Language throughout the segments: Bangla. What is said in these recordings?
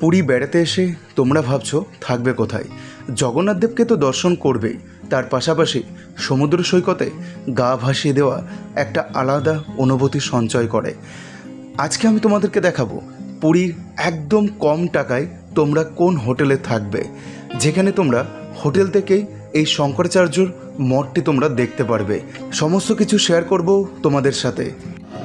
পুরী বেড়াতে এসে তোমরা ভাবছ থাকবে কোথায়? জগন্নাথ দেবকে তো দর্শন করবেই। তার পাশাপাশি সমুদ্র সৈকতে গা ভাসিয়ে দেওয়া একটা আলাদা অনুভূতি সঞ্চয় করে। আজকে আমি তোমাদেরকে দেখাবো পুরীর একদম কম টাকায় তোমরা কোন হোটেলে থাকবে। যেখানে তোমরা হোটেল থেকেই এই শঙ্করাচার্যর মঠটি তোমরা দেখতে পারবে। সমস্ত কিছু শেয়ার করব তোমাদের সাথে।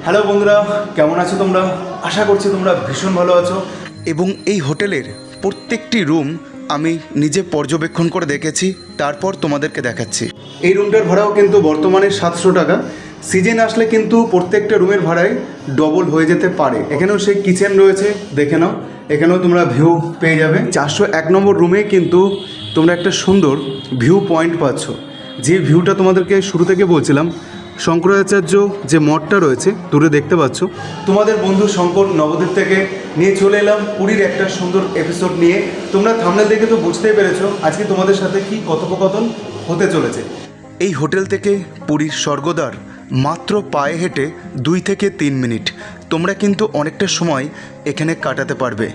হ্যালো বন্ধুরা, কেমন আছো তোমরা? আশা করছি তোমরা ভীষণ ভালো আছো। এবং এই হোটেলের প্রত্যেকটি রুম আমি নিজে পর্যবেক্ষণ করে দেখেছি, তারপর তোমাদেরকে দেখাচ্ছি। এই রুমটার ভাড়াও কিন্তু বর্তমানে সাতশো টাকা। সিজন আসলে কিন্তু প্রত্যেকটা রুমের ভাড়াই ডবল হয়ে যেতে পারে। এখানেও সেই কিচেন রয়েছে, দেখে নাও। এখানেও তোমরা ভিউ পেয়ে যাবে। চারশো এক নম্বর রুমে কিন্তু তোমরা একটা সুন্দর ভিউ পয়েন্ট পাচ্ছ। যে ভিউটা তোমাদেরকে শুরু থেকে বলছিলাম শঙ্করাচার্য যে মঠটা রয়েছে, দূরে দেখতে পাচ্ছ। তোমাদের বন্ধু শঙ্কর নবদ্বীপ থেকে নিয়ে চলে এলাম পুরীর একটা সুন্দর এপিসোড নিয়ে। তোমরা থামনেল দেখে তো বুঝতেই পেরেছ আজকে তোমাদের সাথে কি কথোপকথন হতে চলেছে। এই হোটেল থেকে পুরীর স্বর্গদ্বার মাত্র পায়ে হেঁটে দুই থেকে তিন মিনিট। তোমরা কিন্তু অনেকটা সময় এখানে কাটাতে পারবে।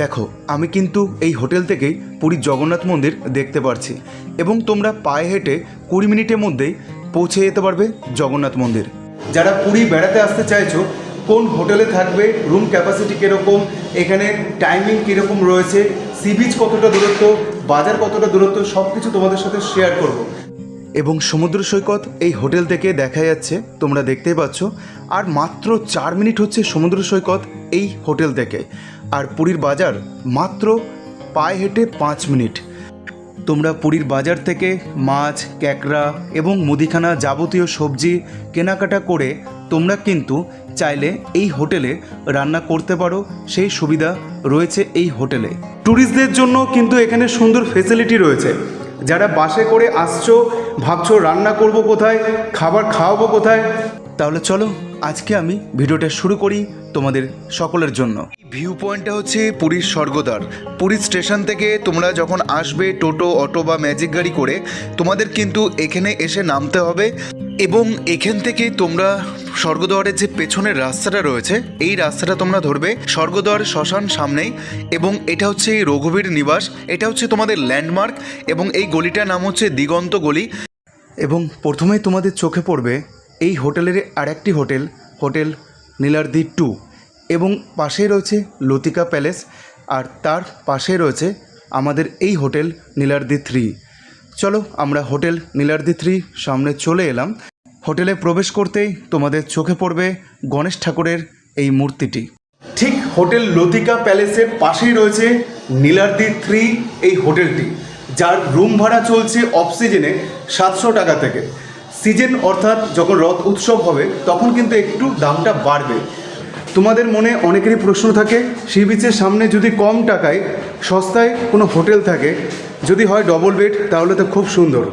দেখো, আমি কিন্তু এই হোটেল থেকেই পুরীর জগন্নাথ মন্দির দেখতে পারছি। এবং তোমরা পায়ে হেঁটে কুড়ি মিনিটের মধ্যেই পৌঁছে যেতে পারবে জগন্নাথ মন্দির। যারা পুরী বেড়াতে আসতে চাইছো কোন হোটেলে থাকবে রুম ক্যাপাসিটি কীরকম এখানে টাইমিং কীরকম রয়েছে সি বিচ কতটা দূরত্ব বাজার কতটা দূরত্ব সব কিছু তোমাদের সাথে শেয়ার করব। এবং সমুদ্র সৈকত এই হোটেল থেকে দেখা যাচ্ছে তোমরা দেখতেই পাচ্ছ আর মাত্র চার মিনিট হচ্ছে সমুদ্র সৈকত এই হোটেল থেকে। আর পুরীর বাজার মাত্র পায়ে হেঁটে পাঁচ মিনিট। তোমরা পুরীর বাজার থেকে মাছ, ক্যাকড়া এবং মুদিখানা যাবতীয় সবজি কেনাকাটা করে তোমরা কিন্তু চাইলে এই হোটেলে রান্না করতে পারো। সেই সুবিধা রয়েছে এই হোটেলে। ট্যুরিস্টদের জন্য কিন্তু এখানে সুন্দর ফেসিলিটি রয়েছে। যারা বাসে করে আসছো, ভাবছ রান্না করব কোথায়, খাবার খাওয়াবো কোথায়, তাহলে চলো আজকে আমি ভিডিওটা শুরু করি তোমাদের সকলের জন্য। ভিউ পয়েন্টটা হচ্ছে পুরীর স্বর্গদ্বার। পুরীর স্টেশন থেকে তোমরা যখন আসবে টোটো অটো বা ম্যাজিক গাড়ি করে তোমাদের কিন্তু এখানে এসে নামতে হবে এবং এখান থেকে তোমরা স্বর্গদ্বারের যে পেছনের রাস্তাটা রয়েছে এই রাস্তাটা তোমরা ধরবে স্বর্গদ্বার শ্মশান সামনেই এবং এটা হচ্ছে রঘুবীর নিবাস এটা হচ্ছে তোমাদের ল্যান্ডমার্ক এবং এই গলিটার নাম হচ্ছে দিগন্ত গলি। এবং প্রথমেই তোমাদের চোখে পড়বে এই হোটেলের আরেকটি হোটেল হোটেল নীলার্দি টু এবং পাশেই রয়েছে লতিকা প্যালেস আর তার পাশে রয়েছে আমাদের এই হোটেল নীলার্দি থ্রি। চলো আমরা হোটেল নীলার্দি থ্রি সামনে চলে এলাম। হোটেলে প্রবেশ করতেই তোমাদের চোখে পড়বে গণেশ ঠাকুরের এই মূর্তিটি। ঠিক হোটেল লতিকা প্যালেসের পাশেই রয়েছে নীলার্দি থ্রি এই হোটেলটি, যার রুম ভাড়া চলছে অফ সিজনে সাতশো টাকা থেকে। সিজন অর্থাৎ যখন রথ উৎসব হবে, তখন কিন্তু একটু দামটা বাড়বে। তোমাদের মনে অনেকেরই প্রশ্ন থাকে, সি বিচের সামনে যদি কম টাকায় সস্তায় কোনো হোটেল থাকে, যদি হয় ডবল বেড তাহলে তো খুব সুন্দর।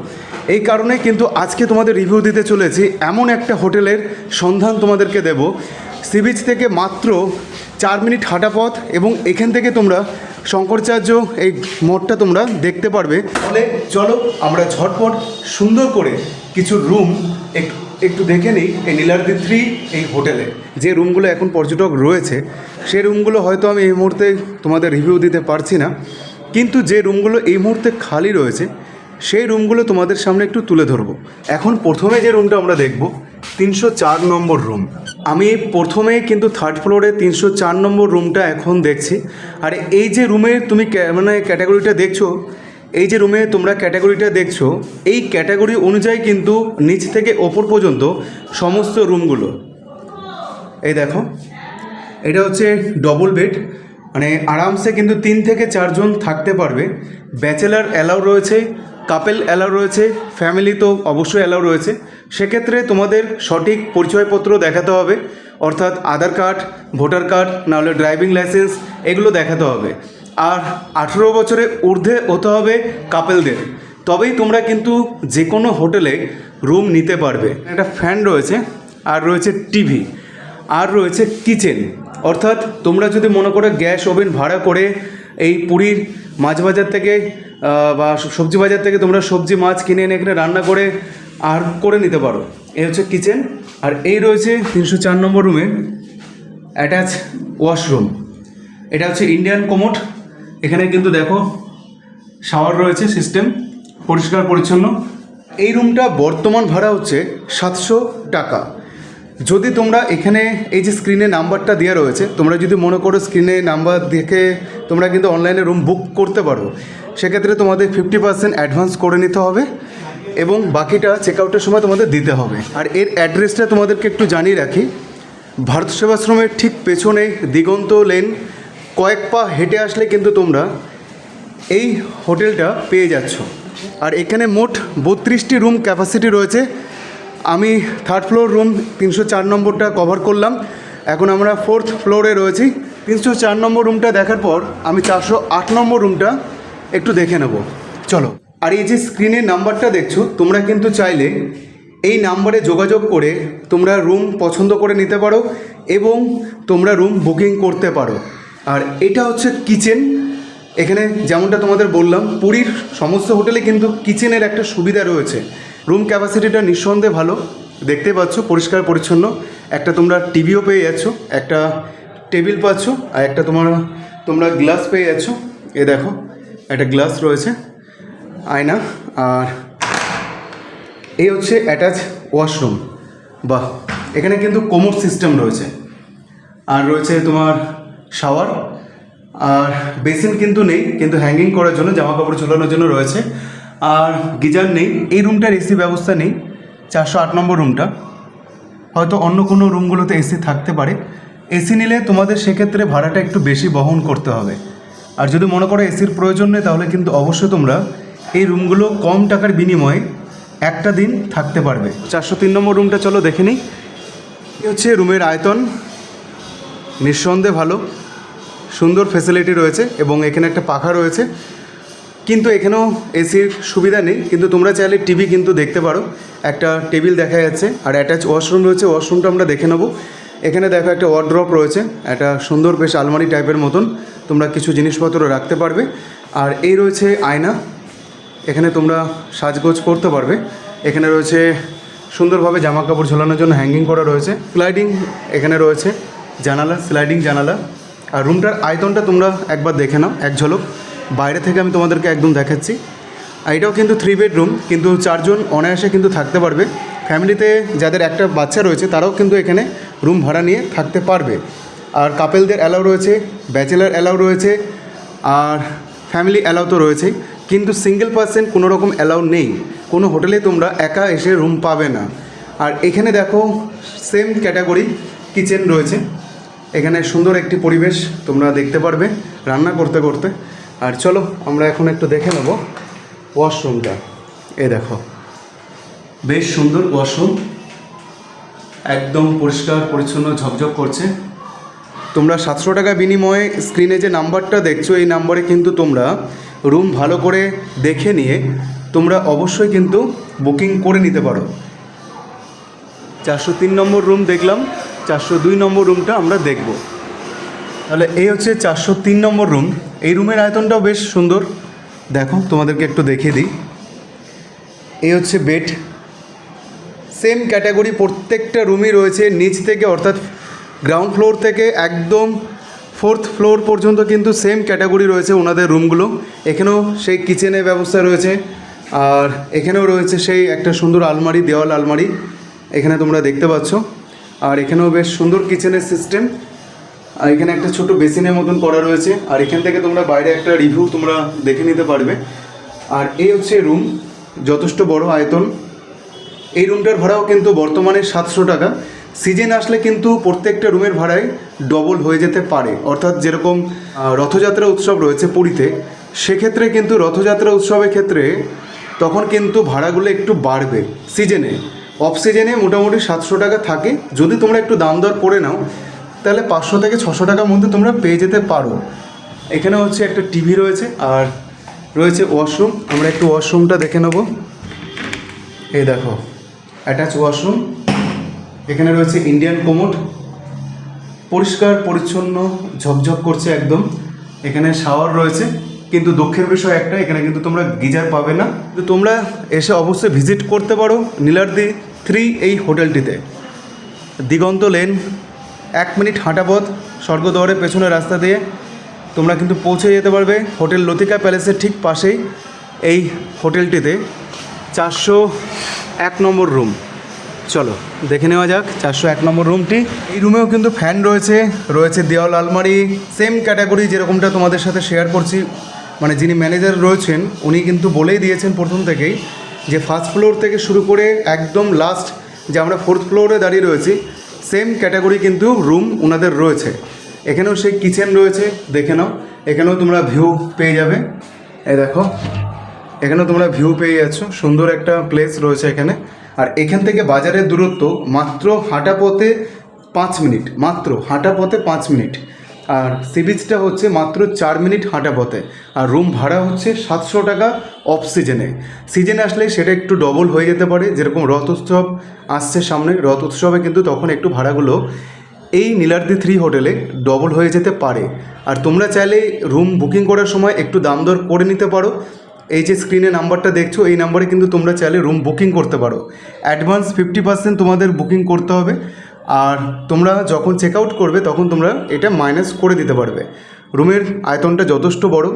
এই কারণে কিন্তু আজকে তোমাদের রিভিউ দিতে চলেছি, এমন একটা হোটেলের সন্ধান তোমাদেরকে দেব। সি বিচ থেকে মাত্র চার মিনিট হাঁটা পথ এবং এখান থেকে তোমরা শঙ্করাচার্য এই মঠটা তোমরা দেখতে পারবে। তাহলে চলো আমরা ঝটপট সুন্দর করে কিছু রুম একটু একটু দেখে নিই, এই নীলার্দি থ্রি এই হোটেলে যে রুমগুলো এখন পর্যটক রয়েছে সেই রুমগুলো হয়তো আমি এই মুহূর্তে তোমাদের রিভিউ দিতে পারছি না। কিন্তু যে রুমগুলো এই মুহূর্তে খালি রয়েছে, সেই রুমগুলো তোমাদের সামনে একটু তুলে ধরবো। এখন প্রথমে যে রুমটা আমরা দেখব, তিনশো চার নম্বর রুম আমি প্রথমে কিন্তু থার্ড ফ্লোরে তিনশো চার নম্বর রুমটা এখন দেখছি। আর এই যে রুমে তুমি মানে ক্যাটাগরিটা দেখছ এই যে রুমে তোমরা ক্যাটাগরিটা দেখছ, এই ক্যাটাগরি অনুযায়ী কিন্তু নিচ থেকে ওপর পর্যন্ত সমস্ত রুমগুলো এই দেখো, এটা হচ্ছে ডবল বেড মানে আরামসে কিন্তু তিন থেকে চারজন থাকতে পারবে। ব্যাচেলার অ্যালাউ রয়েছে কাপেল অ্যালাউ রয়েছে ফ্যামিলি তো অবশ্যই অ্যালাউ রয়েছে। সেক্ষেত্রে তোমাদের সঠিক পরিচয়পত্র দেখাতে হবে, অর্থাৎ আধার কার্ড, ভোটার কার্ড, নাহলে ড্রাইভিং লাইসেন্স এগুলো দেখাতে হবে। আর আঠেরো বছরে ঊর্ধ্বে হতে হবে কাপেলদের। তবেই তোমরা কিন্তু যে কোনো হোটেলে রুম নিতে পারবে। একটা ফ্যান রয়েছে, আর রয়েছে টিভি, আর রয়েছে কিচেন। অর্থাৎ তোমরা যদি মনে করো গ্যাস ওভেন ভাড়া করে এই পুরীর মাছ বাজার থেকে বা সবজি বাজার থেকে তোমরা সবজি, মাছ কিনে এনে এখানে রান্না করে আর করে নিতে পারো। এই হচ্ছে কিচেন, আর এই রয়েছে তিনশো চার নম্বর রুমে অ্যাটাচ ওয়াশরুম। এটা হচ্ছে ইন্ডিয়ান কোমোট। এখানে কিন্তু দেখো শাওয়ার রয়েছে সিস্টেম পরিষ্কার, পরিচ্ছন্ন। এই রুমটা বর্তমান ভাড়া হচ্ছে সাতশো টাকা। যদি তোমরা এখানে এই যে স্ক্রিনে নাম্বারটা দেওয়া রয়েছে, তোমরা যদি মনে করো স্ক্রিনে নাম্বার দেখে তোমরা কিন্তু অনলাইনে রুম বুক করতে পারো, সেক্ষেত্রে তোমাদের ফিফটি পার্সেন্ট অ্যাডভান্স করে নিতে হবে এবং বাকিটা চেক আউটের সময় তোমাদের দিতে হবে। আর এর অ্যাড্রেসটা তোমাদেরকে একটু জানিয়ে রাখি, ভারত সেবাশ্রমের ঠিক পেছনে দিগন্ত লেন কয়েক পা হেঁটে আসলে কিন্তু তোমরা এই হোটেলটা পেয়ে যাচ্ছ। আর এখানে মোট বত্রিশটি রুম ক্যাপাসিটি রয়েছে। আমি থার্ড ফ্লোর রুম তিনশো চার নম্বরটা কভার করলাম। এখন আমরা ফোর্থ ফ্লোরে রয়েছি। তিনশো চার নম্বর রুমটা দেখার পর আমি চারশো আট নম্বর রুমটা একটু দেখে নেব। চলো। আর এই যে স্ক্রিনের নাম্বারটা দেখছ, তোমরা কিন্তু চাইলে এই নাম্বারে যোগাযোগ করে তোমরা রুম পছন্দ করে নিতে পারো এবং তোমরা রুম বুকিং করতে পারো। আর এটা হচ্ছে কিচেন এখানে যেমনটা তোমাদের বললাম, পুরীর সমস্ত হোটেলে কিন্তু কিচেনের একটা সুবিধা রয়েছে। রুম ক্যাপাসিটিটা নিঃসন্দেহে ভালো। দেখতে পাচ্ছ, পরিষ্কার, পরিচ্ছন্ন। একটা তোমরা টিভিও পেয়ে যাচ্ছ, একটা টেবিল পাচ্ছ, আর একটা তোমার, তোমরা গ্লাস পেয়ে যাচ্ছ। এ দেখো, একটা গ্লাস রয়েছে, আয়না, আর এই হচ্ছে অ্যাটাচ ওয়াশরুম বাহ, এখানে কিন্তু কোমর সিস্টেম রয়েছে। আর রয়েছে তোমার শাওয়ার। আর বেসিন কিন্তু নেই, কিন্তু হ্যাঙ্গিং করার জন্য জামা কাপড় ঝোলানোর জন্য রয়েছে। আর গিজার নেই, এই রুমটার এসি ব্যবস্থা নেই, চারশো আট নম্বর রুমটা। হয়তো অন্য কোনো রুমগুলোতে এসি থাকতে পারে। এসি নিলে তোমাদের সেক্ষেত্রে ভাড়াটা একটু বেশি বহন করতে হবে। আর যদি মনে করো এসির প্রয়োজন নেই, তাহলে কিন্তু অবশ্যই তোমরা এই রুমগুলো কম টাকার বিনিময়ে একটা দিন থাকতে পারবে। চারশো তিন নম্বর রুমটা চলো দেখে নিই। হচ্ছে রুমের আয়তন। নিঃসন্দেহে ভালো। সুন্দর ফেসিলিটি রয়েছে এবং এখানে একটা পাখা রয়েছে। কিন্তু এখানেও এসির সুবিধা নেই। কিন্তু তোমরা চাইলে টিভি কিন্তু দেখতে পারো। একটা টেবিল দেখা যাচ্ছে আর অ্যাটাচ ওয়াশরুম রয়েছে। ওয়াশরুমটা আমরা দেখে নেব। এখানে দেখো একটা ওয়ার্ড্রপ রয়েছে। একটা সুন্দর বেশ আলমারি টাইপের মতন। তোমরা কিছু জিনিসপত্র রাখতে পারবে। আর এই রয়েছে আয়না। এখানে তোমরা সাজগোজ করতে পারবে। এখানে রয়েছে সুন্দরভাবে জামা কাপড় ঝোলানোর জন্য হ্যাঙ্গিং করা রয়েছে। স্লাইডিং এখানে রয়েছে। জানালা স্লাইডিং জানালা। আর রুমটার আয়তনটা তোমরা একবার দেখে নাও, এক ঝলক। বাইরে থেকে আমি তোমাদেরকে একদম দেখাচ্ছি। আর এটাও কিন্তু থ্রি বেডরুম কিন্তু চারজন অনায়াসে কিন্তু থাকতে পারবে। ফ্যামিলিতে যাদের একটা বাচ্চা রয়েছে, তারাও কিন্তু এখানে রুম ভাড়া নিয়ে থাকতে পারবে। আর কাপেলদের অ্যালাউ রয়েছে ব্যাচেলার অ্যালাউ রয়েছে, আর ফ্যামিলি অ্যালাউ তো রয়েছেই। কিন্তু সিঙ্গেল পার্সেন কোনো রকম অ্যালাউ নেই। কোনো হোটেলে তোমরা একা এসে রুম পাবে না। আর এখানে দেখো সেম ক্যাটাগরি কিচেন রয়েছে। এখানে সুন্দর একটি পরিবেশ তোমরা দেখতে পারবে রান্না করতে করতে। আর চলো, আমরা এখন একটু দেখে নেব ওয়াশরুমটা। এ দেখো, বেশ সুন্দর ওয়াশরুম। একদম পরিষ্কার, পরিচ্ছন্ন, ঝকঝক করছে। তোমরা সাতশো টাকা বিনিময়ে স্ক্রিনে যে নাম্বারটা দেখছ, এই নাম্বারে কিন্তু তোমরা রুম ভালো করে দেখে নিয়ে তোমরা অবশ্যই কিন্তু বুকিং করে নিতে পারো। চারশো তিন নম্বর রুম দেখলাম। চারশো দুই নম্বর রুমটা আমরা দেখব। তাহলে এই হচ্ছে চারশো তিন নম্বর রুম। এই রুমের আয়তনটাও বেশ সুন্দর। দেখো, তোমাদেরকে একটু দেখিয়ে দিই। এই হচ্ছে বেড। সেম ক্যাটাগরি প্রত্যেকটা রুমই রয়েছে নিচ থেকে, অর্থাৎ গ্রাউন্ড ফ্লোর থেকে একদম ফোর্থ ফ্লোর পর্যন্ত কিন্তু সেম ক্যাটাগরি রয়েছে ওনাদের রুমগুলো। এখানেও সেই কিচেনের ব্যবস্থা রয়েছে। আর এখানেও রয়েছে সেই একটা সুন্দর আলমারি, দেওয়াল আলমারি। এখানে তোমরা দেখতে পাচ্ছ। আর এখানেও বেশ সুন্দর কিচেনের সিস্টেম। আর এখানে একটা ছোট বেসিনের মতন করা রয়েছে। আর এখান থেকে তোমরা বাইরে একটা রিভিউ তোমরা দেখে নিতে পারবে। আর এই হচ্ছে রুম, যথেষ্ট বড় আয়তন। এই রুমটার ভাড়াও কিন্তু বর্তমানে সাতশো টাকা। সিজন আসলে কিন্তু প্রত্যেকটা রুমের ভাড়ায় ডবল হয়ে যেতে পারে। অর্থাৎ যেরকম রথযাত্রা উৎসব রয়েছে পুরীতে, সেক্ষেত্রে কিন্তু রথযাত্রা উৎসবের ক্ষেত্রে তখন কিন্তু ভাড়াগুলো একটু বাড়বে সিজনে। অফ সিজনে মোটামুটি সাতশো টাকা থাকে। যদি তোমরা একটু দাম দর করে নাও, তাহলে পাঁচশো থেকে ছশো টাকার মধ্যে তোমরা পেয়ে যেতে পারো। এখানে হচ্ছে একটা টিভি রয়েছে, আর রয়েছে ওয়াশরুম। আমরা একটু ওয়াশরুমটা দেখে নেব। এই দেখো অ্যাটাচ ওয়াশরুম। এখানে রয়েছে ইন্ডিয়ান কোমোড পরিষ্কার, পরিচ্ছন্ন, ঝকঝক করছে একদম। এখানে শাওয়ার রয়েছে। কিন্তু দুঃখের বিষয় একটা, এখানে কিন্তু তোমরা গিজার পাবে না। তো তোমরা এসে অবশ্যই ভিজিট করতে পারো নীলাদ্রি থ্রি এই হোটেলটিতে। দিগন্ত লেন, এক মিনিট হাঁটা পথ পেছনের রাস্তা দিয়ে তোমরা কিন্তু পৌঁছে যেতে পারবে হোটেল লতিকা প্যালেসের ঠিক পাশেই এই হোটেলটিতে। চারশো এক নম্বর রুম। চলো, দেখে নেওয়া যাক চারশো এক নম্বর রুমটি। এই রুমেও কিন্তু ফ্যান রয়েছে রয়েছে দেওয়াল আলমারি সেম ক্যাটাগরি যেরকমটা তোমাদের সাথে শেয়ার করছি। মানে যিনি ম্যানেজার রয়েছেন, উনি কিন্তু বলেই দিয়েছেন প্রথম থেকেই যে ফার্স্ট ফ্লোর থেকে শুরু করে একদম লাস্ট যে আমরা ফোর্থ ফ্লোরে দাঁড়িয়ে রয়েছি সেম ক্যাটাগরি কিন্তু রুম ওনাদের রয়েছে। এখানেও সেই কিচেন রয়েছে, দেখে নাও। এখানেও তোমরা ভিউ পেয়ে যাবে। এই দেখো, এখানেও তোমরা ভিউ পেয়ে যাচ্ছ। সুন্দর একটা প্লেস রয়েছে এখানে। আর এখান থেকে বাজারের দূরত্ব মাত্র হাঁটা পথে পাঁচ মিনিট, মাত্র হাঁটা পথে পাঁচ মিনিট। আর সি বিচটা হচ্ছে মাত্র চার মিনিট হাঁটা পথে। আর রুম ভাড়া হচ্ছে সাতশো টাকা অফ সিজনে সিজনে আসলে সেটা একটু ডবল হয়ে যেতে পারে। যেরকম রথ উৎসব আসছে সামনে, রথ উৎসবে কিন্তু তখন একটু ভাড়াগুলো এই নীলাদ্রি থ্রি হোটেলে ডবল হয়ে যেতে পারে। আর তোমরা চাইলে রুম বুকিং করার সময় একটু দাম দর করে নিতে পারো। এই যে স্ক্রিনে নাম্বারটা দেখছ, এই নাম্বারে কিন্তু তোমরা চাইলে রুম বুকিং করতে পারো। অ্যাডভান্স ফিফটি পার্সেন্ট তোমাদের বুকিং করতে হবে। আর তোমরা যখন চেক আউট করবে, তখন তোমরা এটা মাইনাস করে দিতে পারবে। রুমের আয়তনটা যথেষ্ট বড়।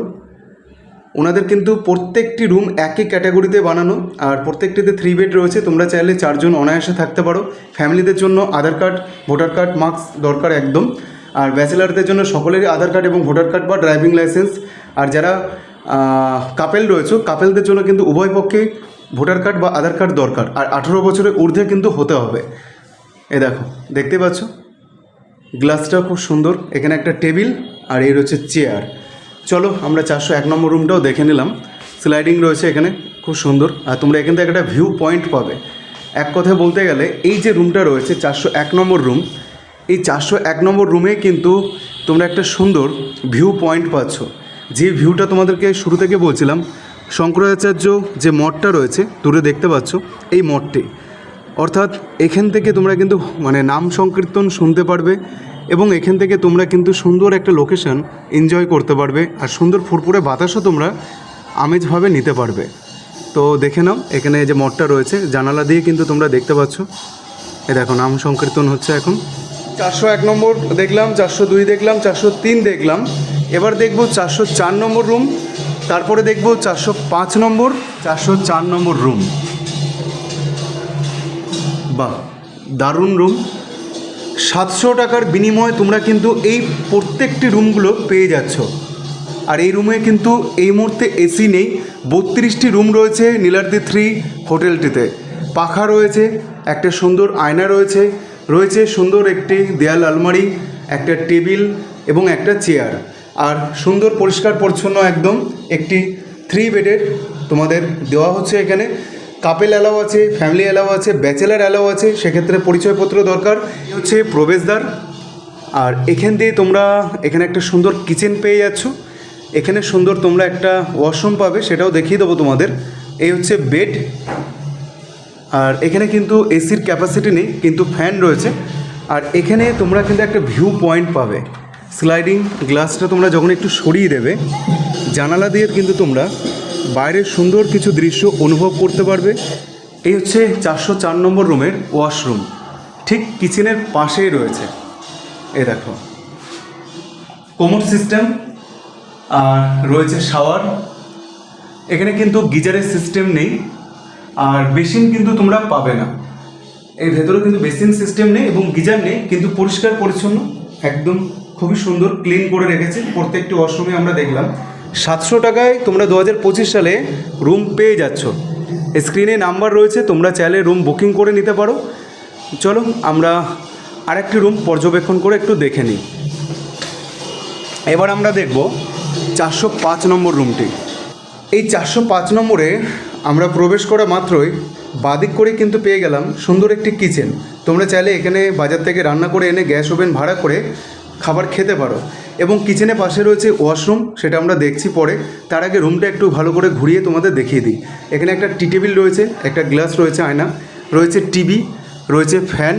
ওনাদের কিন্তু প্রত্যেকটি রুম একই ক্যাটাগরিতে বানানো। আর প্রত্যেকটিতে থ্রি বেড রয়েছে। তোমরা চাইলে চারজন অনায়াসে থাকতে পারো। ফ্যামিলিদের জন্য Aadhaar card voter card marks দরকার একদম। আর ব্যাচেলারদের জন্য সকলেরই আধার কার্ড এবং ভোটার কার্ড বা ড্রাইভিং লাইসেন্স আর যারা কাপেল রয়েছে কাপেলদের জন্য কিন্তু উভয় পক্ষেই ভোটার কার্ড বা আধার কার্ড দরকার। আর আঠেরো বছরের ঊর্ধ্বে কিন্তু হতে হবে। এ দেখো, দেখতে পাচ্ছ? গ্লাসটা খুব সুন্দর। এখানে একটা টেবিল আর এই রয়েছে চেয়ার। চলো, আমরা চারশো এক নম্বর রুমটাও দেখে নিলাম। স্লাইডিং রয়েছে এখানে, খুব সুন্দর। আর তোমরা এখান থেকে একটা ভিউ পয়েন্ট পাবে। এক কথায় বলতে গেলে, এই যে রুমটা রয়েছে, চারশো এক নম্বর রুম এই চারশো এক নম্বর রুমে কিন্তু তোমরা একটা সুন্দর ভিউ পয়েন্ট পাচ্ছ। যে ভিউটা তোমাদেরকে শুরু থেকে বলছিলাম, শঙ্করাচার্য যে মঠটা রয়েছে, দূরে দেখতে পাচ্ছ, এই মঠটি। অর্থাৎ এখান থেকে তোমরা কিন্তু মানে নাম সংকীর্তন শুনতে পারবে এবং এখান থেকে তোমরা কিন্তু সুন্দর একটা লোকেশন এনজয় করতে পারবে আর সুন্দর ফুরফুরে বাতাসও তোমরা আমেজভাবে নিতে পারবে। তো দেখে নাও, এখানে যে মঠটা রয়েছে, জানালা দিয়ে কিন্তু তোমরা দেখতে পাচ্ছ। এ দেখো, নাম সংকীর্তন হচ্ছে এখন। চারশো এক নম্বর দেখলাম, চারশো দুই দেখলাম, চারশো তিন দেখলাম। এবার দেখব চারশো চার নম্বর রুম তারপরে দেখব চারশো পাঁচ নম্বর, চারশো চার নম্বর রুম বাহ, দারুণ রুম সাতশো টাকার বিনিময়ে তোমরা কিন্তু এই প্রত্যেকটি রুমগুলো পেয়ে যাচ্ছ। আর এই রুমে কিন্তু এই মুহূর্তে এসি নেই। বত্রিশটি রুম রয়েছে নীলাদ্রি থ্রি হোটেলটিতে। পাখা রয়েছে, একটা সুন্দর আয়না রয়েছে রয়েছে সুন্দর একটি দেয়াল আলমারি, একটা টেবিল এবং একটা চেয়ার। আর সুন্দর পরিষ্কার পরিচ্ছন্ন একদম একটি থ্রি বেডের তোমাদের দেওয়া হচ্ছে এখানে। কাপেল অ্যালাও আছে, ফ্যামিলি অ্যালাও আছে, ব্যাচেলার অ্যালাও আছে, সেক্ষেত্রে পরিচয়পত্র দরকার। হচ্ছে প্রবেশদ্বার। আর এখান দিয়ে তোমরা এখানে একটা সুন্দর কিচেন পেয়ে যাচ্ছ। এখানে সুন্দর তোমরা একটা ওয়াশরুম পাবে, সেটাও দেখিয়ে দেবো তোমাদের। এই হচ্ছে বেড। আর এখানে কিন্তু এসির ক্যাপাসিটি নেই, কিন্তু ফ্যান রয়েছে। আর এখানে তোমরা কিন্তু একটা ভিউ পয়েন্ট পাবে। স্লাইডিং গ্লাসটা তোমরা যখন একটু সরিয়ে দেবে, জানালা দিয়ে কিন্তু তোমরা বাইরের সুন্দর কিছু দৃশ্য অনুভব করতে পারবে। এই হচ্ছে চারশো চার নম্বর রুমের ওয়াশরুম। ঠিক কিচেনের পাশেই রয়েছে। এ দেখো। কোমর সিস্টেম, আর রয়েছে শাওয়ার। এখানে কিন্তু গিজারের সিস্টেম নেই, আর বেসিন কিন্তু তোমরা পাবে না। এর ভেতরে কিন্তু বেসিন সিস্টেম নেই এবং গিজার নেই, কিন্তু পরিষ্কার পরিচ্ছন্ন, একদম খুবই সুন্দর, ক্লিন করে রেখেছে। প্রত্যেকটি ওয়াশরুমে আমরা দেখলাম। সাতশো টাকায় তোমরা দু হাজার পঁচিশ সালে রুম পেয়ে যাচ্ছ। স্ক্রিনে নাম্বার রয়েছে, তোমরা চাইলে রুম বুকিং করে নিতে পারো। চলো, আমরা আরেকটি রুম পর্যবেক্ষণ করে একটু দেখে নিই। এবার আমরা দেখব চারশো পাঁচ নম্বর রুমটি এই চারশো পাঁচ নম্বরে আমরা প্রবেশ করা মাত্রই বাদিক করে কিন্তু পেয়ে গেলাম সুন্দর একটি কিচেন তোমরা চাইলে এখানে বাজার থেকে রান্না করে এনে গ্যাস ওভেন ভাড়া করে খাবার খেতে পারো। এবং কিচেনের পাশে রয়েছে ওয়াশরুম সেটা আমরা দেখছি পরে। তার আগে রুমটা একটু ভালো করে ঘুরিয়ে তোমাদের দেখিয়ে দিই। এখানে একটা টি টেবিল রয়েছে, একটা গ্লাস রয়েছে আয়না, রয়েছে টিভি রয়েছে ফ্যান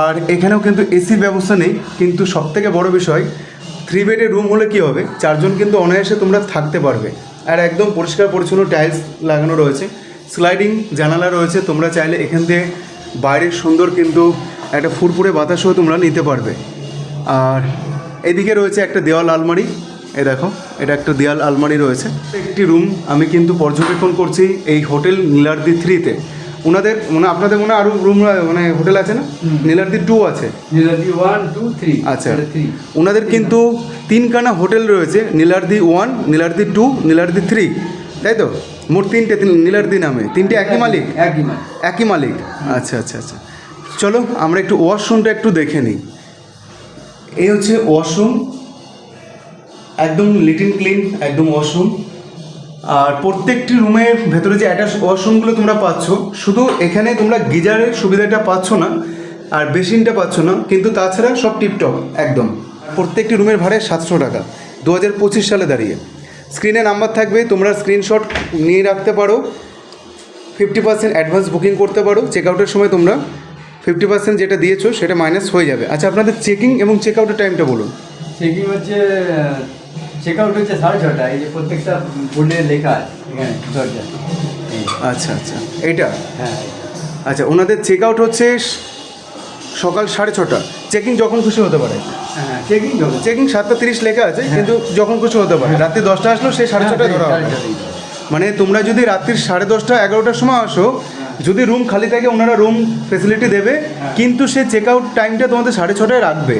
আর এখানেও কিন্তু এসির ব্যবস্থা নেই। কিন্তু সবথেকে বড় বিষয় থ্রি বেডের রুম হলে কী হবে? চারজন কিন্তু অনায়াসে তোমরা থাকতে পারবে। আর একদম পরিষ্কার পরিচ্ছন্ন টাইলস লাগানো রয়েছে। স্লাইডিং জানালা রয়েছে, তোমরা চাইলে এখান থেকে বাইরের সুন্দর কিন্তু একটা ফুরফুরে বাতাসও তোমরা নিতে পারবে। আর এদিকে রয়েছে একটা দেওয়াল আলমারি। এ দেখো এটা একটা দেয়াল আলমারি রয়েছে। একটি রুম আমি কিন্তু পর্যবেক্ষণ করছি এই হোটেল নীলার্দি থ্রিতে। ওনাদের মানে আপনাদের মনে হয় আরও রুম মানে হোটেল আছে না? নীলার্দি টু আছে। নীলাদ্রি ওয়ান টু থ্রি আচ্ছা। ওনাদের কিন্তু তিনখানা হোটেল রয়েছে Niladri one Niladri two Niladri three তাই তো? মোট তিনটে তিন- নীলার্দি নামে। তিনটে একই মালিক? একই মাল একই মালিক। আচ্ছা আচ্ছা আচ্ছা। চলো আমরা একটু ওয়াশরুমটা একটু দেখে নিই। এই হচ্ছে ওয়াশরুম, একদম লিটিন ক্লিন, একদম ওয়াশরুম। আর প্রত্যেকটি রুমের ভেতরে যে অ্যাটাচ ওয়াশরুমগুলো তোমরা পাচ্ছ, শুধু এখানে তোমরা গিজারের সুবিধাটা পাচ্ছ না, আর বেসিনটা পাচ্ছ না, কিন্তু তাছাড়া সব টিপটপ, একদম। প্রত্যেকটি রুমের ভাড়া সাতশো টাকা দু হাজার পঁচিশ সালে দাঁড়িয়ে। স্ক্রিনে নাম্বার থাকবে, তোমরা স্ক্রিনশট নিয়ে রাখতে পারো, ফিফটি পার্সেন্ট অ্যাডভান্স বুকিং করতে পারো, চেক আউটের সময় তোমরা ফিফটি পার্সেন্ট যেটা দিয়েছ সেটা মাইনাস হয়ে যাবে। আচ্ছা আপনাদের চেকিং এবং চেক আউটের টাইমটা বলুন। চেকিং হচ্ছে চেক আউট হচ্ছে সাড়ে ছটা এই যে প্রত্যেকটা বোর্ডে লেখা আছে দরজা আচ্ছা আচ্ছা। এইটা? হ্যাঁ। আচ্ছা ওনাদের চেক আউট হচ্ছে সকাল সাড়ে ছটা চেকিং যখন খুশি হতে পারে। হ্যাঁ চেকিং যখন। চেকিং সাতটা তিরিশ লেখা আছে কিন্তু যখন খুশি হতে পারে। রাত্রি দশটা আসলো সে সাড়ে ছটায় ধরা হবে। মানে তোমরা যদি রাত্রির সাড়ে দশটা এগারোটার সময় আসো যদি রুম খালি থাকে ওনারা রুম ফেসিলিটি দেবে কিন্তু সে চেক আউট টাইমটা তোমাদের সাড়ে ছটায় রাখবে।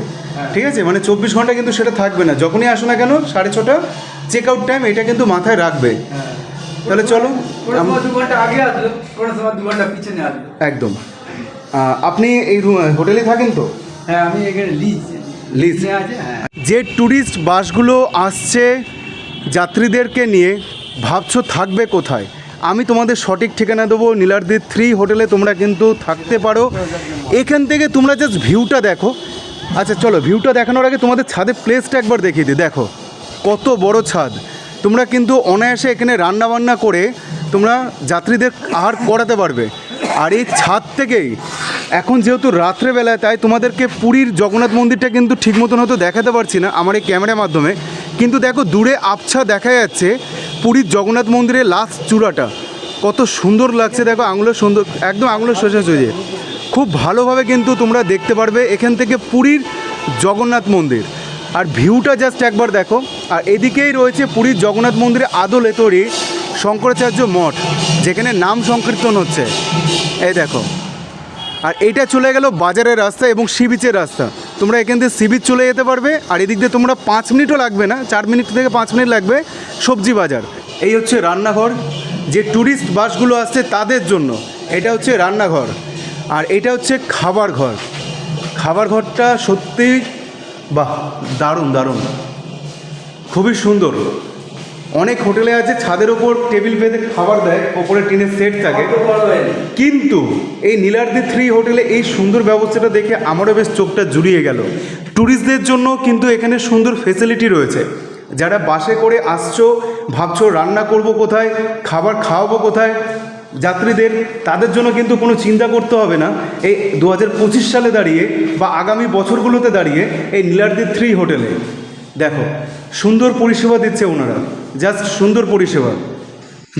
ঠিক আছে? মানে চব্বিশ ঘণ্টা কিন্তু সেটা থাকবে না। যখনই আসো না কেন সাড়ে ছটা চেক আউট টাইম এটা কিন্তু মাথায় রাখবে। তাহলে চলো একদম। আপনি এই হোটেলে থাকেন তো? হ্যাঁ আমি এখানে লিজ লিজ। হ্যাঁ। যে ট্যুরিস্ট বাসগুলো আসছে যাত্রীদেরকে নিয়ে ভাবছ থাকবে কোথায়? আমি তোমাদের সঠিক ঠিকানা দেবো নীলার্দি থ্রি হোটেলে তোমরা কিন্তু থাকতে পারো। এখান থেকে তোমরা জাস্ট ভিউটা দেখো। আচ্ছা চলো ভিউটা দেখানোর আগে তোমাদের ছাদের প্লেসটা একবার দেখিয়ে দিই। দেখো, কত বড় ছাদ। তোমরা কিন্তু অনায়াসে এখানে রান্না বান্না করে তোমরা যাত্রীদের আহার করাতে পারবে। আর এই ছাদ থেকেই, এখন যেহেতু রাত্রেবেলায় তাই তোমাদেরকে পুরীর জগন্নাথ মন্দিরটা কিন্তু ঠিক মতন হয়তো দেখাতে পারছি না আমার এই ক্যামেরার মাধ্যমে। কিন্তু দেখো, দূরে আবছা দেখা যাচ্ছে পুরীর জগন্নাথ মন্দিরের লাস্ট চূড়াটা। কত সুন্দর লাগছে, দেখো, আঙুলের সুন্দর একদম আঙুলের সোজা হয়ে খুব ভালোভাবে কিন্তু তোমরা দেখতে পারবে এখান থেকে পুরীর জগন্নাথ মন্দির। আর ভিউটা জাস্ট একবার দেখো। আর এদিকেই রয়েছে পুরীর জগন্নাথ মন্দিরে আদলে তৈরি শঙ্করাচার্য মঠ, যেখানে নাম সংকীর্তন হচ্ছে। এই দেখো। আর এইটা চলে গেল বাজারের রাস্তা এবং সি বিচের রাস্তা। তোমরা এখান থেকে সি বিচ চলে যেতে পারবে, আর এদিক দিয়ে তোমরা পাঁচ মিনিটও লাগবে না, চার মিনিট থেকে পাঁচ মিনিট লাগবে সবজি বাজার। এই হচ্ছে রান্নাঘর, যে ট্যুরিস্ট বাসগুলো আসছে তাদের জন্য। এটা হচ্ছে রান্নাঘর, আর এটা হচ্ছে খাবার ঘর। খাবার ঘরটা সত্যি বাহ, দারুণ দারুণ। খুবই সুন্দর। অনেক হোটেলে আছে ছাদের ওপর টেবিল বেঁধে খাবার দেয় ওপরে টিনের সেট থাকে। কিন্তু এই নীলার্দি থ্রি হোটেলে এই সুন্দর ব্যবস্থাটা দেখে আমারও বেশ চোখটা জুড়িয়ে গেল। ট্যুরিস্টদের জন্য কিন্তু এখানে সুন্দর ফেসিলিটি রয়েছে। যারা বাসে করে আসছো ভাবছ রান্না করব কোথায় খাবার খাওয়াবো কোথায় যাত্রীদের তাদের জন্য কিন্তু কোনো চিন্তা করতে হবে না। এই দু হাজার পঁচিশ সালে দাঁড়িয়ে বা আগামী বছরগুলোতে দাঁড়িয়ে এই নীলার্দি থ্রি হোটেলে দেখো, সুন্দর পরিষেবা দিচ্ছে ওনারা। জাস্ট সুন্দর পরিষেবা।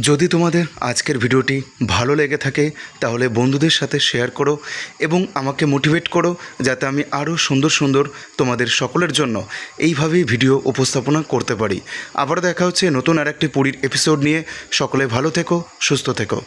যদি তোমাদের আজকের ভিডিওটি ভালো লেগে থাকে, তাহলে বন্ধুদের সাথে শেয়ার করো এবং আমাকে মোটিভেট করো যাতে আমি আরও সুন্দর সুন্দর তোমাদের সকলের জন্য এইভাবেই ভিডিও উপস্থাপনা করতে পারি। আবার দেখা হচ্ছে নতুন আর একটি পুরীর এপিসোড নিয়ে। সকলে ভালো থেকো, সুস্থ থেকো।